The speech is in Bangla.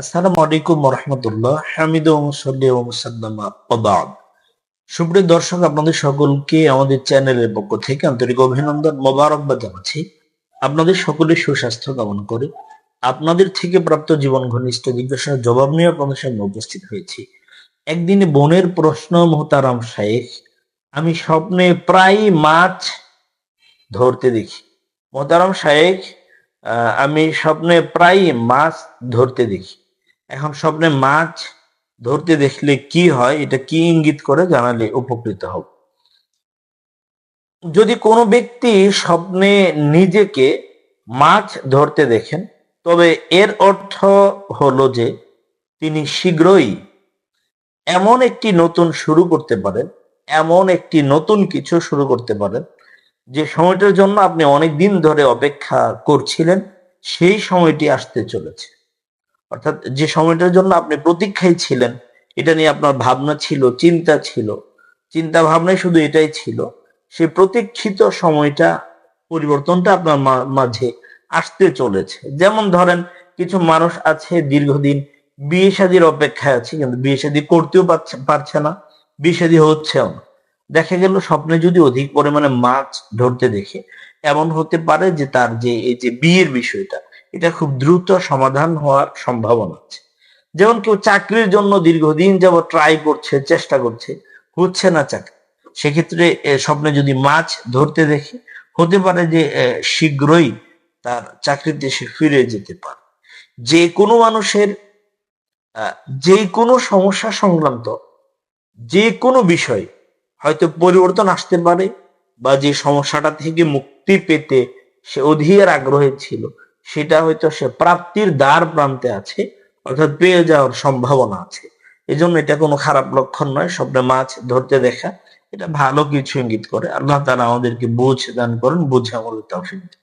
আসসালামু আলাইকুম রহমতুল্লাহ হামিদ সুপ্রিয় দর্শক, আপনাদের সকলকে আমাদের চ্যানেলের পক্ষ থেকে আন্তরিক অভিনন্দন, মোবারকবাদ জানাচ্ছি। আপনাদের সকলের সুস্বাস্থ্য কামনা করে। আপনাদের থেকে প্রাপ্ত জীবন ঘনিষ্ঠ জিজ্ঞাসার জবাব নিয়ে আপনাদের সামনে উপস্থিত হয়েছি। একদিন বোনের প্রশ্ন, মোহতারাম শাহেখ আমি স্বপ্নে প্রায় মাছ ধরতে দেখি। মোহতারাম শাহেখ আমি স্বপ্নে প্রায় মাছ ধরতে দেখি। এখন স্বপ্নে মাছ ধরতে দেখলে কি হয়, এটা কি ইঙ্গিত করে জানালে উপকৃত হব? যদি কোনো ব্যক্তি স্বপ্নে নিজেকে মাছ ধরতে দেখেন, তবে এর অর্থ হলো যে তিনি শীঘ্রই এমন একটি নতুন শুরু করতে পারেন, এমন একটি নতুন কিছু শুরু করতে পারেন, যে সময়টার জন্য আপনি অনেক দিন ধরে অপেক্ষা করছিলেন, সেই সময়টি আসতে চলেছে। অর্থাৎ যে সময়টার জন্য আপনি প্রতীক্ষায় ছিলেন, এটা নিয়ে আপনার ভাবনা ছিল, চিন্তা ছিল। চিন্তা ভাবনায় শুধু এটাই ছিল। সেই প্রতীক্ষিত সময়টা, পরিবর্তনটা আপনার মাঝে আসতে চলেছে। যেমন ধরেন, কিছু মানুষ আছে দীর্ঘদিন বিয়ে শাদির অপেক্ষায় আছে, কিন্তু বিয়ে শাদী করতেও পারছে না, বিয়ে শাদী হচ্ছেও না। দেখা গেল, স্বপ্নে যদি অধিক পরিমাণে মাছ ধরতে দেখে, এমন হতে পারে যে তার যে, এই যে বিয়ের বিষয়টা এটা খুব দ্রুত সমাধান হওয়ার সম্ভাবনা আছে। যেমন কেউ চাকরির জন্য দীর্ঘদিন যাব ট্রাই করছে, চেষ্টা করছে, হচ্ছে না চাকরি। সেক্ষেত্রে স্বপ্নে যদি মাছ ধরতে দেখে, হতে পারে যে শীঘ্রই তার চাকরিতে সে ফিরে যেতে পারে। যে কোনো মানুষের যে কোনো সমস্যা সংক্রান্ত যে কোনো বিষয় হয়তো পরিবর্তন আসতে পারে বা যে সমস্যাটা থেকে মুক্তি পেতে সে অধীর আগ্রহে ছিল সেটা হয়তো সে প্রাপ্তির দ্বার প্রান্তে আছে, অর্থাৎ পেয়ে যাওয়ার সম্ভাবনা আছে। এই জন্য এটা কোনো খারাপ লক্ষণ নয় স্বপ্নে মাছ ধরতে দেখা। এটা ভালো কিছু ইঙ্গিত করে। আল্লাহ তারা আমাদেরকে বুঝ দান করেন, বুঝে দেন।